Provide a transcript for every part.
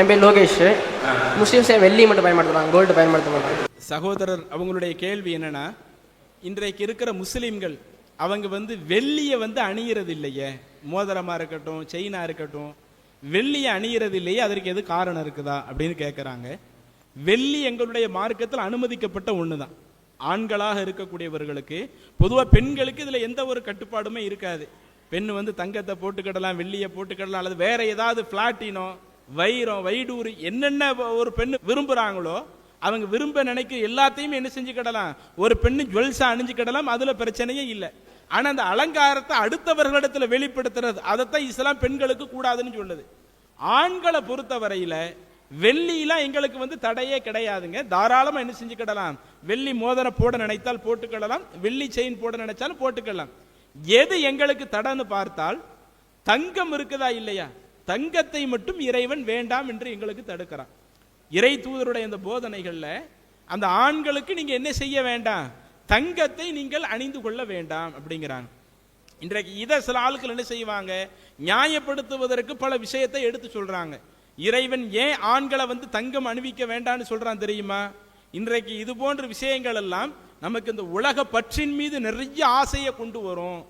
என் பேர் லோகேஷ். முஸ்லீம்ஸே வெள்ளி மட்டும் பயன்படுத்துகிறாங்க கோல்டு பயன்படுத்த மாட்டாங்க. சகோதரர் அவங்களுடைய கேள்வி என்னன்னா இன்றைக்கு இருக்கிற முஸ்லீம்கள் அவங்க வந்து வெள்ளியை வந்து அணியிறது இல்லையே மோதிரமா இருக்கட்டும் செயினா இருக்கட்டும் வெள்ளியை அணியிறது இல்லையே அதற்கு எது காரணம் இருக்குதா அப்படின்னு கேட்குறாங்க வெள்ளி எங்களுடைய மார்க்கத்தில் அனுமதிக்கப்பட்ட ஒன்று தான் ஆண்களாக இருக்கக்கூடியவர்களுக்கு பொதுவாக பெண்களுக்கு இதில் எந்த ஒரு கட்டுப்பாடுமே இருக்காது. பெண் வந்து தங்கத்தை போட்டுக்கிடலாம் வெள்ளியை போட்டுக்கிடலாம் அல்லது வேற ஏதாவது பிளாட்டினோ வைரம் வைடூர் என்னென்ன ஒரு பெண் விரும்புகிறாங்களோ அவங்க விரும்ப நினைக்க எல்லாத்தையுமே என்ன செஞ்சுக்கிடலாம் ஒரு பெண்ணு ஜுவல்ஸாக அணிஞ்சுக்கிடலாம் அதுல பிரச்சனையே இல்லை. ஆனால் அந்த அலங்காரத்தை அடுத்தவர்களிடத்தில் வெளிப்படுத்துறது அதைத்தான் இஸ்லாம் பெண்களுக்கு கூடாதுன்னு சொல்லுது. ஆண்களை பொறுத்த வரையில வெள்ளிலாம் எங்களுக்கு வந்து தடையே கிடையாதுங்க. தாராளமா என்ன செஞ்சுக்கிடலாம் வெள்ளி மோதிரம் போட நினைத்தால் போட்டுக்கிடலாம் வெள்ளி செயின் போட நினைச்சாலும் போட்டுக்கலாம் எது எங்களுக்கு தடைன்னு பார்த்தால் தங்கம் இருக்குதா இல்லையா? தங்கத்தை மட்டும் இறைவன் வேண்டாம் என்று எங்களுக்கு தடுக்கிறான். இறை தூதருடைய இந்த போதனைகளில் அந்த ஆண்களுக்கு நீங்கள் என்ன செய்ய வேண்டாம்? தங்கத்தை நீங்கள் அணிந்து கொள்ள வேண்டாம் அப்படிங்கிறாங்க. இன்றைக்கு இதை சில ஆளுக்கள் என்ன செய்வாங்க? நியாயப்படுத்துவதற்கு பல விஷயத்தை எடுத்து சொல்றாங்க. இறைவன் ஏன் ஆண்களை வந்து தங்கம் அணிவிக்க வேண்டாம்னு சொல்றான் தெரியுமா? இன்றைக்கு இது போன்ற விஷயங்கள் எல்லாம் நமக்கு இந்த உலக பற்றின் மீது நிறைய ஆசையை கொண்டு வரும்.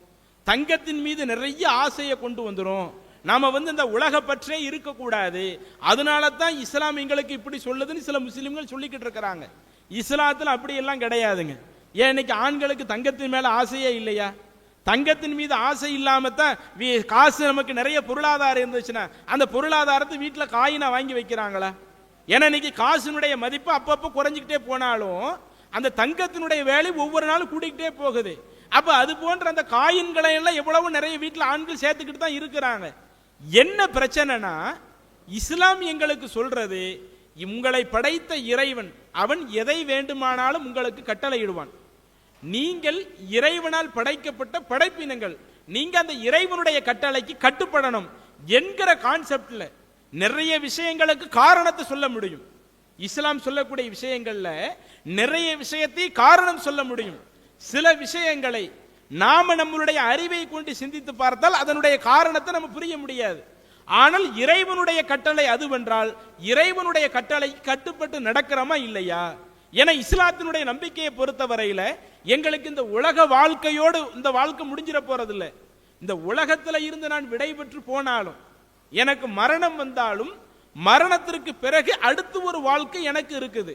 தங்கத்தின் மீது நிறைய ஆசையை கொண்டு வந்துடும் நாம் வந்து இந்த உலக பற்றே இருக்கக்கூடாது. அதனால தான் இஸ்லாம் எங்களுக்கு இப்படி சொல்லுதுன்னு சில முஸ்லீம்கள் சொல்லிக்கிட்டு இருக்கிறாங்க. இஸ்லாத்தில் அப்படியெல்லாம் கிடையாதுங்க. ஏன் இன்னைக்கு ஆண்களுக்கு தங்கத்தின் மேலே ஆசையே இல்லையா? தங்கத்தின் மீது ஆசை இல்லாம தான் காசு நமக்கு நிறைய பொருளாதாரம் இருந்துச்சுன்னா அந்த பொருளாதாரத்தை வீட்டில் காயினா வாங்கி வைக்கிறாங்களா? ஏன்னா இன்னைக்கு காசினுடைய மதிப்பு அப்பப்போ குறைஞ்சிக்கிட்டே போனாலும் அந்த தங்கத்தினுடைய வேலை ஒவ்வொரு நாளும் கூடிக்கிட்டே போகுது. அப்போ அது போன்ற அந்த காயின்களை எல்லாம் எவ்வளவு நிறைய வீட்டில் ஆண்கள் சேர்த்துக்கிட்டு தான் இருக்கிறாங்க. என்ன பிரச்சனைனா இஸ்லாம் எங்களுக்கு சொல்றது உங்களை படைத்த இறைவன் அவன் எதை வேண்டுமானாலும் உங்களுக்கு கட்டளையிடுவான். நீங்கள் இறைவனால் படைக்கப்பட்ட படைப்பினங்கள் நீங்க அந்த இறைவனுடைய கட்டளைக்கு கட்டுப்படணும் என்கிற கான்செப்ட்ல நிறைய விஷயங்களுக்கு காரணத்தை சொல்ல முடியும். இஸ்லாம் சொல்லக்கூடிய விஷயங்கள்ல நிறைய விஷயத்தை காரணம் சொல்ல முடியும். சில விஷயங்களை நாம நம்மளுடைய அறிவை கொண்டு சிந்தித்து பார்த்தால் அதனுடைய காரணத்தை நம்ம புரிய முடியாது. ஆனால் இறைவனுடைய கட்டளை அதுவென்றால் இறைவனுடைய கட்டளை கட்டுப்பட்டு நடக்கிறோமா இல்லையா? என இஸ்லாத்தினுடைய நம்பிக்கையை பொறுத்தவரையில் எங்களுக்கு இந்த உலக வாழ்க்கையோடு இந்த வாழ்க்கை முடிஞ்சிட போறதில்லை. இந்த உலகத்தில் இருந்து நான் விடைபெற்று போனாலும் எனக்கு மரணம் வந்தாலும் மரணத்திற்கு பிறகு அடுத்து ஒரு வாழ்க்கை எனக்கு இருக்குது.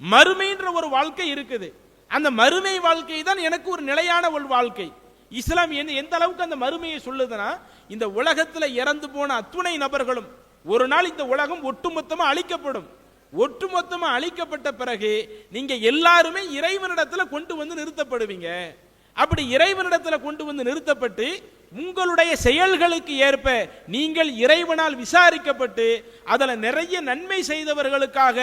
மறுமைன்ற ஒரு வாழ்க்கை இருக்குது. அந்த மறுமை வாழ்க்கை தான் எனக்கு ஒரு நிலையான ஒரு வாழ்க்கை. இஸ்லாம் என்ன எந்த அளவுக்கு அந்த மறுமையை சொல்லுதுன்னா இந்த உலகத்தில் இறந்து போன அத்துணை நபர்களும் ஒரு நாள் இந்த உலகம் ஒட்டுமொத்தமாக அழிக்கப்படும். ஒட்டுமொத்தமாக அழிக்கப்பட்ட பிறகு நீங்கள் எல்லாருமே இறைவனிடத்தில் கொண்டு வந்து நிறுத்தப்படுவீங்க. அப்படி இறைவனிடத்தில் கொண்டு வந்து நிறுத்தப்பட்டு உங்களுடைய செயல்களுக்கு ஏற்ப நீங்கள் இறைவனால் விசாரிக்கப்பட்டு அதில் நிறைய நன்மை செய்தவர்களுக்காக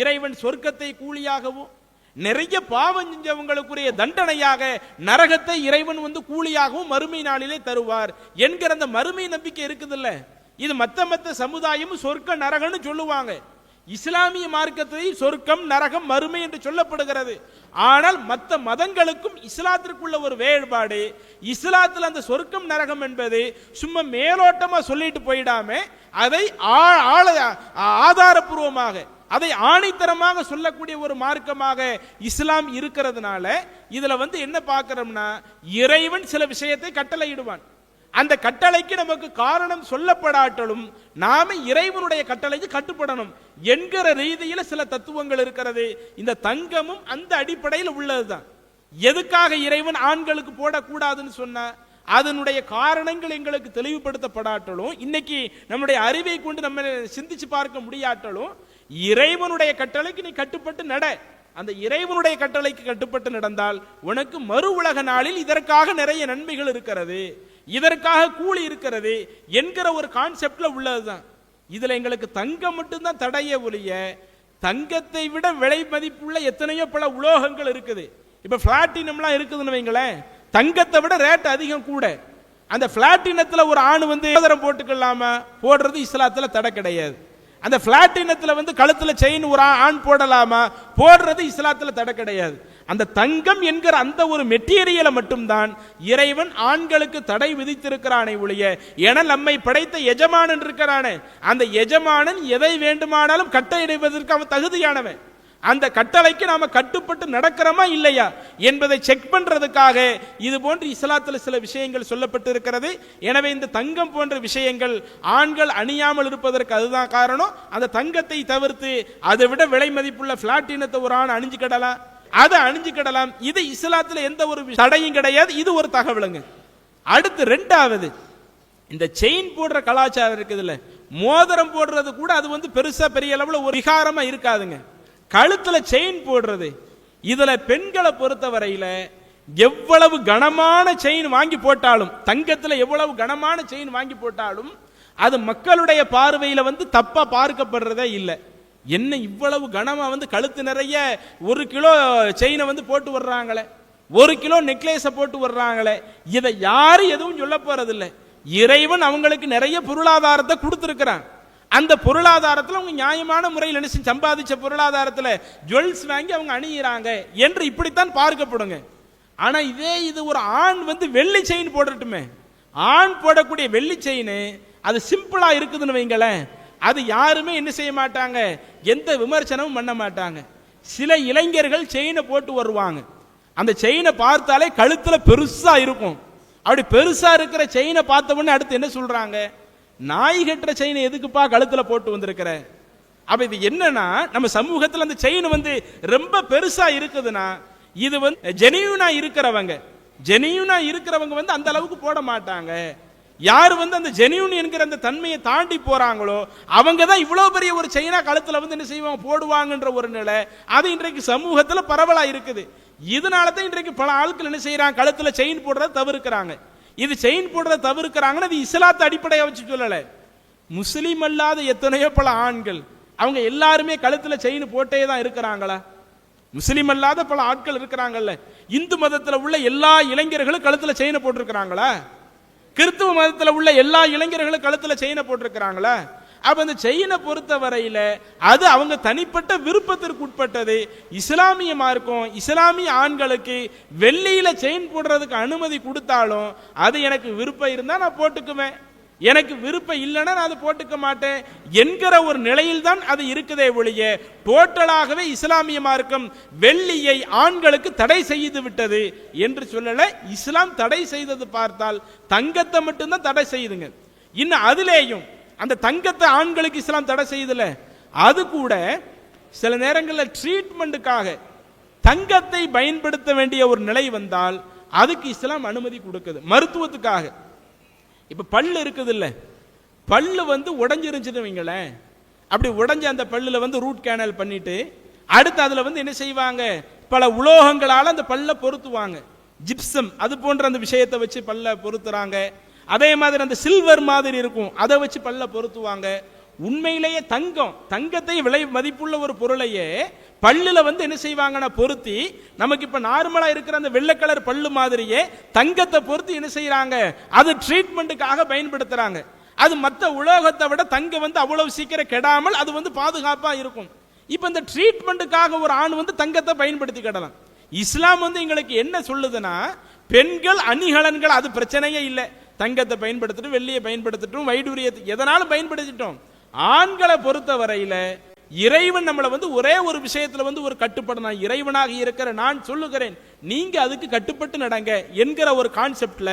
இறைவன் சொர்க்கத்தை கூலியாகவும் நிறைய பாவம் செஞ்சவங்களுக்குரிய தண்டனையாக நரகத்தை இறைவன் வந்து கூலியாகவும் மறுமை நாளிலே தருவார் என்கிற அந்த மறுமை நம்பிக்கை இருக்குதுல்ல? இது மத்த மத்த சமுதாயமும் சொர்க்க நரகம்னு சொல்லுவாங்க. இஸ்லாமிய மார்க்கத்தை சொர்க்கம் நரகம் மறுமை என்று சொல்லப்படுகிறது. ஆனால் மற்ற மதங்களுக்கும் இஸ்லாத்திற்குள்ள ஒரு வேறுபாடு இஸ்லாத்தில் அந்த சொர்க்கம் நரகம் என்பது சும்மா மேலோட்டமாக சொல்லிட்டு போயிடாம அதை ஆ- ஆதாரபூர்வமாக அதை ஆணைத்தரமாக சொல்லக்கூடிய ஒரு மார்க்கமாக இஸ்லாம் இருக்கிறதுனால இதுல வந்து என்ன பார்க்கிறோம்னா இறைவன் சில விஷயத்தை கட்டளையிடுவான். அந்த கட்டளைக்கு நமக்கு காரணம் சொல்லப்படாட்டலும் நாம இறைவனுடைய கட்டளைக்கு கட்டுப்படணும் என்கிற ரீதியில சில தத்துவங்கள் இருக்கிறது. இந்த தங்கமும் அந்த அடிப்படையில் உள்ளதுதான். எதுக்காக இறைவன் ஆண்களுக்கு போடக்கூடாதுன்னு சொன்னா அதனுடைய காரணங்கள் எங்களுக்கு தெளிவுபடுத்தப்படாட்டலும் இன்னைக்கு நம்முடைய அறிவை கொண்டு நம்ம சிந்திச்சு பார்க்க முடியாட்டலும் இறைவனுடைய கட்டளைக்கு நீ கட்டுப்பட்டு நட. அந்த இறைவனுடைய கட்டளைக்கு கட்டுப்பட்டு நடந்தால் உனக்கு மறு உலக நாளில் இதற்காக நிறைய நன்மைகள் இருக்கிறது இதற்காக கூலி இருக்கிறது என்கிற ஒரு கான்செப்ட்ல உள்ளதுதான். இதுல எங்களுக்கு தங்கம் மட்டும்தான் தடைய ஒழிய தங்கத்தை விட விலை மதிப்புள்ள எத்தனையோ பல உலோகங்கள் இருக்குது. இப்ப பிளாட்டினம்லாம் இருக்குதுன்னு வைங்களேன் தங்கத்தை விட ரேட் அதிகம் கூட. அந்த பிளாட்டினத்துல ஒரு ஆண் வந்து மோதிரம் போட்டுக்கலாமா? போடுறது இஸ்லாத்துல தடை கிடையாது. அந்த பிளாட்டினத்தில் வந்து கழுத்தில் செயின் ஒரு ஆண் போடலாமா? போடுறது இஸ்லாத்தில் தடை கிடையாது. அந்த தங்கம் என்கிற அந்த ஒரு மெட்டீரியலை மட்டும்தான் இறைவன் ஆண்களுக்கு தடை விதித்திருக்கிறானே ஒழிய என நம்மை படைத்த எஜமானன் இருக்கிறானே. அந்த எஜமானன் எதை வேண்டுமானாலும் கட்டளையிடுவதற்கு அவன் தகுதியானவன். அந்த கட்டளைக்கு நாம கட்டுப்பட்டு நடக்கிறோமா இல்லையா என்பதை செக் பண்றதுக்காக இது போன்று இஸ்லாத்தில் சில விஷயங்கள் சொல்லப்பட்டு இருக்கிறது எனவே இந்த தங்கம் போன்ற விஷயங்கள் ஆண்கள் அணியாமல் இருப்பதற்கு அதுதான் காரணம். அந்த தங்கத்தை தவிர்த்து அதை விட விலை மதிப்புள்ள பிளாட்டினத்தை ஒரு ஆண் அணிஞ்சுக்கிடலாம் அதை அணிஞ்சுக்கிடலாம் இது இஸ்லாத்தில் எந்த ஒரு தடையும் கிடையாது. இது ஒரு தகவலுங்க. அடுத்து ரெண்டாவது. இந்த செயின் போடுற கலாச்சாரம் இருக்குதுல்ல. மோதிரம் போடுறது கூட அது வந்து பெருசா பெரிய அளவில் ஒரு விகாரமா இருக்காதுங்க. கழுத்தில் செயின் போடுறது. இதில் பெண்களை பொறுத்தவரையில் எவ்வளவு கனமான செயின் வாங்கி போட்டாலும் தங்கத்தில் எவ்வளவு கனமான செயின் வாங்கி போட்டாலும் அது மக்களுடைய பார்வையில் வந்து தப்பாக பார்க்கப்படுறதே இல்லை. என்ன இவ்வளவு கனமாக வந்து கழுத்து நிறைய ஒரு கிலோ செயினை வந்து போட்டு வர்றாங்களே. ஒரு கிலோ நெக்லேஸை போட்டு வர்றாங்களே. இதை யாரும் எதுவும் சொல்ல போகிறதில்ல இறைவன் அவங்களுக்கு நிறைய பொருளாதாரத்தை கொடுத்துருக்கிறான். அந்த பொருளாதாரத்தில் அவங்க நியாயமான முறையில் நினைச்சு செஞ்சு சம்பாதிச்ச பொருளாதாரத்தில் ஜுவல்ஸ் வாங்கி அவங்க அணியிறாங்க என்று இப்படித்தான் பார்க்கப்படுங்க. ஆனால் இதே இது ஒரு ஆண் வந்து வெள்ளி செயின் போடட்டுமே. ஆண் போடக்கூடிய வெள்ளி செயின் அது சிம்பிளாக இருக்குதுன்னு வைங்களேன். அது யாருமே என்ன செய்ய மாட்டாங்க. எந்த விமர்சனமும் பண்ண மாட்டாங்க. சில இளைஞர்கள் செயினை போட்டு வருவாங்க. அந்த செயினை பார்த்தாலே கழுத்தில் பெருசாக இருக்கும். அப்படி பெருசாக இருக்கிற செயினை பார்த்த உடனே அடுத்து என்ன சொல்கிறாங்க நாய் கட்டுற செயினை எதுக்குப்பா கழுத்தில் போட்டு வந்திருக்கிற? அப்ப இது என்னன்னா நம்ம சமூகத்தில் அந்த செயின் வந்து ரொம்ப பெருசா இருக்குதுன்னா இது வந்து ஜெனியூனா இருக்கிறவங்க ஜெனியூனா இருக்கிறவங்க வந்து அந்த அளவுக்கு போட மாட்டாங்க. யார் வந்து அந்த ஜெனியூன் என்கிற அந்த தன்மையை தாண்டி போறாங்களோ அவங்க தான் இவ்வளவு பெரிய ஒரு செயினா கழுத்தில் வந்து என்ன செய்வாங்க போடுவாங்கன்ற ஒரு நிலை அது இன்றைக்கு சமூகத்தில் பரவலா இருக்குது. இதனால தான் இன்றைக்கு பல ஆட்கள் என்ன செய்யறாங்க கழுத்தில் செயின் போடுறத தவிர்க்கிறாங்க. இது செயின் போடுறத தவிர்க்கிறாங்கன்னு அது இஸ்லாத்தை அடிப்படையா வச்சு சொல்லல. முஸ்லீம் அல்லாத எத்தனையோ பல ஆண்கள் அவங்க எல்லாருமே கழுத்துல செயின் போட்டே தான் இருக்கிறாங்களா? முஸ்லீம் அல்லாத பல ஆட்கள் இருக்கிறாங்கல்ல. இந்து மதத்துல உள்ள எல்லா இளைஞர்களும் கழுத்துல செயினை போட்டிருக்கிறாங்களா? கிறிஸ்துவ மதத்துல உள்ள எல்லா இளைஞர்களும் கழுத்துல செயினை போட்டிருக்கிறாங்களா? அப்போ அந்த செயினை பொறுத்த வரையில் அது அவங்க தனிப்பட்ட விருப்பத்திற்கு உட்பட்டது. இஸ்லாமிய மார்க்கம் இஸ்லாமிய ஆண்களுக்கு வெள்ளியில் செயின் போடுறதுக்கு அனுமதி கொடுத்தாலும் அது எனக்கு விருப்பம் இருந்தால் நான் போட்டுக்குவேன். எனக்கு விருப்பம் இல்லைன்னா நான் அதை போட்டுக்க மாட்டேன் என்கிற ஒரு நிலையில் தான் அது இருக்குதே ஒழிய டோட்டலாகவே இஸ்லாமிய மார்க்கம் வெள்ளியை ஆண்களுக்கு தடை செய்து விட்டது என்று சொல்லல. இஸ்லாம் தடை செய்தது பார்த்தால் தங்கத்தை மட்டும்தான் தடை செய்யுதுங்க இன்னும் அதுலேயும் அந்த தங்கத்தை ஆண்களுக்கு இஸ்லாம் தடை செய்யுதுல அது கூட சில நேரங்களில் ட்ரீட்மெண்ட்டுக்காக தங்கத்தை பயன்படுத்த வேண்டிய ஒரு நிலை வந்தால் அதுக்கு இஸ்லாம் அனுமதி கொடுக்குது. மருத்துவத்துக்காக. இப்ப பல்லு இருக்குது இல்லை பல்லு வந்து உடஞ்சிருந்துச்சுன்னு வைங்களேன். அப்படி உடைஞ்ச அந்த பல்லுல வந்து ரூட் கேனல் பண்ணிட்டு அடுத்து அதுல வந்து என்ன செய்வாங்க? பல உலோகங்களால அந்த பல்ல பொருத்துவாங்க. ஜிப்சம் அது போன்ற அந்த விஷயத்தை வச்சு பல்ல பொருத்துறாங்க. அதே மாதிரி அந்த சில்வர் மாதிரி இருக்கும். அதை வச்சு பல்ல பொருத்துவாங்க. உண்மையிலேயே தங்கம் தங்கத்தை விலை மதிப்புள்ள ஒரு பொருளையே பல்லுல வந்து என்ன செய்வாங்கன்னா பொருத்தி நமக்கு இப்ப நார்மலா இருக்கிற அந்த வெள்ளை கலர் பல்லு மாதிரியே தங்கத்தை பொருத்தி என்ன செய்யறாங்க அது ட்ரீட்மெண்ட்டுக்காக பயன்படுத்துறாங்க. அது மற்ற உலோகத்தை விட தங்கம் வந்து அவ்வளவு சீக்கிரம் கெடாமல் அது வந்து பாதுகாப்பா இருக்கும். இப்போ இந்த ட்ரீட்மெண்ட்டுக்காக ஒரு ஆண் வந்து தங்கத்தை பயன்படுத்தி கிடலாம். இஸ்லாம் வந்து எங்களுக்கு என்ன சொல்லுதுன்னா பெண்கள் அணிகலன்கள் அது பிரச்சனையே இல்லை. தங்கத்தை பயன்படுத்திட்டும் வெள்ளியை பயன்படுத்திட்டும் வைடூரியத்தை எதனாலும் பயன்படுத்திட்டோம். ஆண்களை பொறுத்த வரையில் இறைவன் நம்மளை வந்து ஒரே ஒரு விஷயத்தில் வந்து ஒரு கட்டுப்படணும் இறைவனாக இருக்கிற நான் சொல்லுகிறேன். நீங்க அதுக்கு கட்டுப்பட்டு நடங்க என்கிற ஒரு கான்செப்ட்ல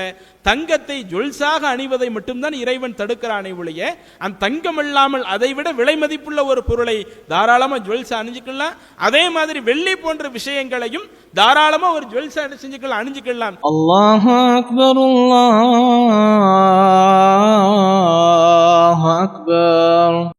தங்கத்தை ஜொல்சாக அணிவதை மட்டும்தான் இறைவன் தடுக்கிறானே ஒழிய அந்த தங்கம் இல்லாமல் அதை விட விலை மதிப்புள்ள ஒரு பொருளை தாராளமாக ஜுவல்ஸா அணிஞ்சுக்கலாம். அதே மாதிரி வெள்ளி போன்ற விஷயங்களையும் தாராளமா ஒரு ஜுவல்ஸா செஞ்சுக்கலாம் அணிஞ்சுக்கலாம். அல்லாஹ் அக்பர் அல்லாஹ் அக்பர்.